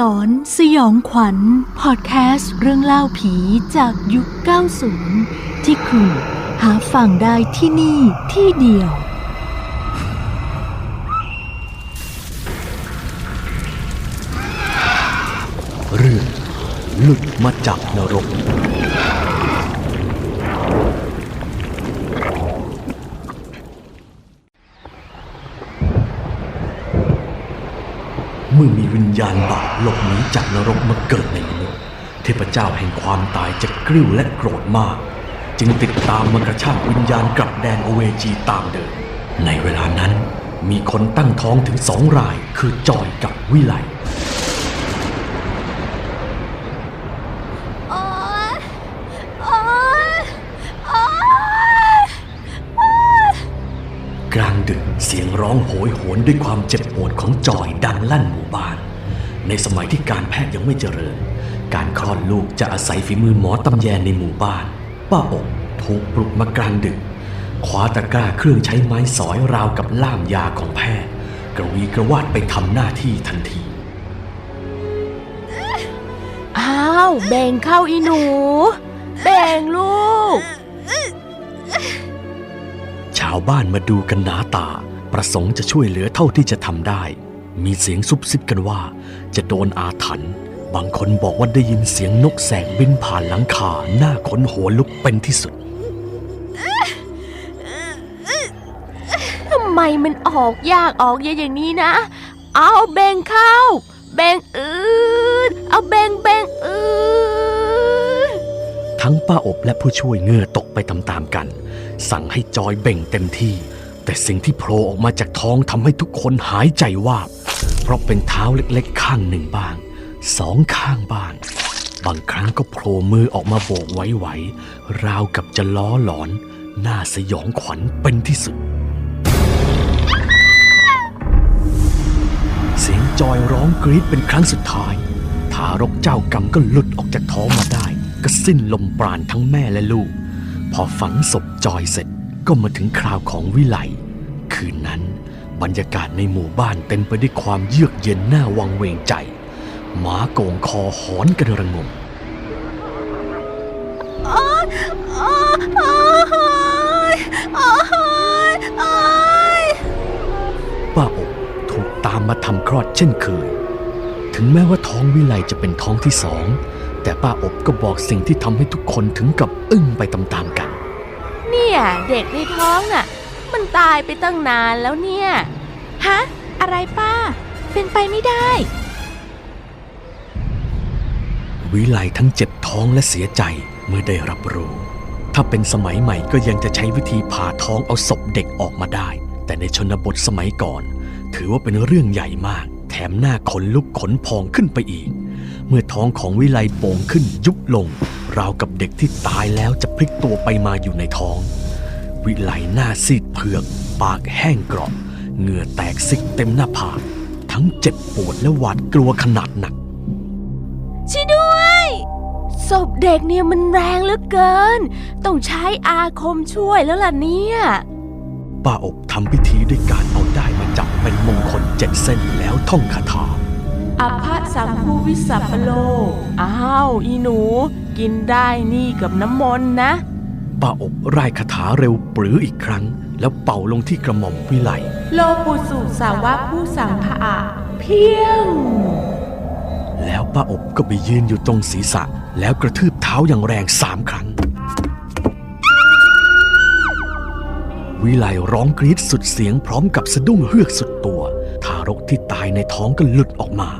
หลอนสยองขวัญพอดแคสต์เรื่องเล่าผีจากยุค 90 ที่คุณหาฟังได้ที่นี่ที่เดียว เรื่องหลุดมาจากนรก เมื่อมีวิญญาณบาปหลบหนีจากนรกมาเกิดในมนุษย์เทพเจ้าแห่งความตายจะกริ้วและโกรธมาก จึงติดตามมากระชากวิญญาณกลับแดนอเวจีตามเดิมในเวลานั้นมีคนตั้งท้องถึงสองรายคือจอยกับวิไล โอ๊ย โอ๊ย โอ๊ย กลางดึก เสียงร้องโหยหวนด้วยความเจ็บปวดของจอยดังลั่นหมู่บ้าน ในสมัยที่การแพทย์ยังไม่เจริญ การคลอดลูกจะอาศัยฝีมือหมอตำแยในหมู่บ้าน ป้าอกถูกปลุกมากลางดึกคว้าตะกร้าเครื่องใช้ไม้สอยราวกับล่ามยาของแพทย์ กระวีกระวาดไปทำหน้าที่ทันที อ้าวแบ่งเข้าอีหนูแบ่งลูกาวบ้านมาดูกันหนาตา ประสงค์จะช่วยเหลือเท่าที่จะทำได้ มีเสียงซุบซิบกันว่า จะโดนอาถรรพ์บางคนบอกว่าได้ยินเสียงนกแสกบินผ่านหลังคาหน้าขนหัวลุกเป็นที่สุดทำไมมันออกยากออกเยอะอย่างนี้นะ เอาแบงเข้า แบงอื่นเอาแบงแบงอื่น ทั้งป้าอบและผู้ช่วยเงื่อตกไปตามๆกัน สั่งให้จอยเบ่งเต็มที่ แต่สิ่งที่โผล่ออกมาจากท้องทำให้ทุกคนหายใจวาบ เพราะเป็นเท้าเล็กๆ ข้างหนึ่งบ้าง สองข้างบ้าง บางครั้งก็โผล่มือออกมาโบกไหวๆราวกับจะล้อหลอน น่าสยองขวัญเป็นที่สุด เสียงจอยร้องกรีดเป็นครั้งสุดท้าย ทารกเจ้ากรรมก็หลุดออกจากท้องมาได้ สิ้นลมปราณทั้งแม่และลูก พอฝังศพจอยเสร็จก็มาถึงคราวของวิไลคืนนั้นบรรยากาศในหมู่บ้านเต็มไปด้วยความเยือกเย็นน่าวังเวงใจ หมาโกงคอหอนกันระงมโอ๊ยโอ๊ยโอ๊ยโอ๊ยป้าอบถูกตามมาทำคลอดเช่นเคย ถึงแม้ว่าท้องวิไลจะเป็นท้องที่สอง แต่ป้าอบก็บอกสิ่งที่ทำให้ทุกคนถึงกับอึ้งไปตามๆกัน เนี่ยเด็กในท้องน่ะ มันตายไปตั้งนานแล้วเนี่ย ฮะ อะไรป้า เป็นไปไม่ได้ วิไลทั้งเจ็บท้องและเสียใจเมื่อได้รับรู้ ถ้าเป็นสมัยใหม่ก็ยังจะใช้วิธีผ่าท้องเอาศพเด็กออกมาได้ แต่ในชนบทสมัยก่อน ถือว่าเป็นเรื่องใหญ่มาก แถมหน้าขนลุกขนพองขึ้นไปอีก เมื่อท้องของวิไลโป่งขึ้นยุบลง ราวกับเด็กที่ตายแล้วจะพลิกตัวไปมาอยู่ในท้อง วิไลหน้าซีดเผือก ปากแห้งกรอบเหงื่อแตกซิกเต็มหน้าผากทั้งเจ็บปวดและหวาดกลัวขนาดหนักช่วยด้วยศพเด็กเนี่ยมันแรงเหลือเกิน ต้องใช้อาคมช่วยแล้วล่ะเนี่ย ป้าอบทำพิธีด้วยการเอาได้ายมาจับเป็นมงคลเจ็ดเส้นแล้วท่องคาถา อภัสสัมภูวิสัพพโล อ้าว อีหนู กินได้นี่กับน้ำมนต์นะ ป้าอบร่ายคาถาเร็วปรืออีกครั้ง แล้วเป่าลงที่กระหม่อมวิไลโลปุสุสาวะผู้สั่งพระอาเพียง แล้วป้าอบก็ไปยืนอยู่ตรงศีรษะ แล้วกระทืบเท้าอย่างแรงสามครั้ง วิไลร้องกรีดสุดเสียงพร้อมกับสะดุ้งเฮือกสุดตัว ทารกที่ตายในท้องก็หลุดออกมา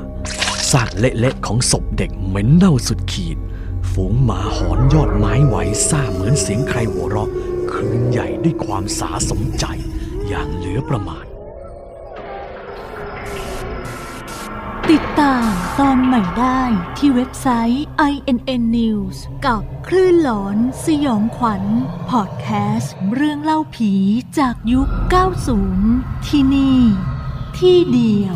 ซากเละๆของศพเด็กเหม็นเน่าสุดขีด ฝูงหมาหอนยอดไม้ไหวซ่าเหมือนเสียงใครหัวเราะคืนใหญ่ด้วยความสาสมใจอย่างเหลือประมาณ ติดตามตอนใหม่ได้ที่เว็บไซต์ inn news กับคลื่นหลอนสยองขวัญพอดแคสต์เรื่องเล่าผีจากยุค 90 ที่นี่ ที่เดียว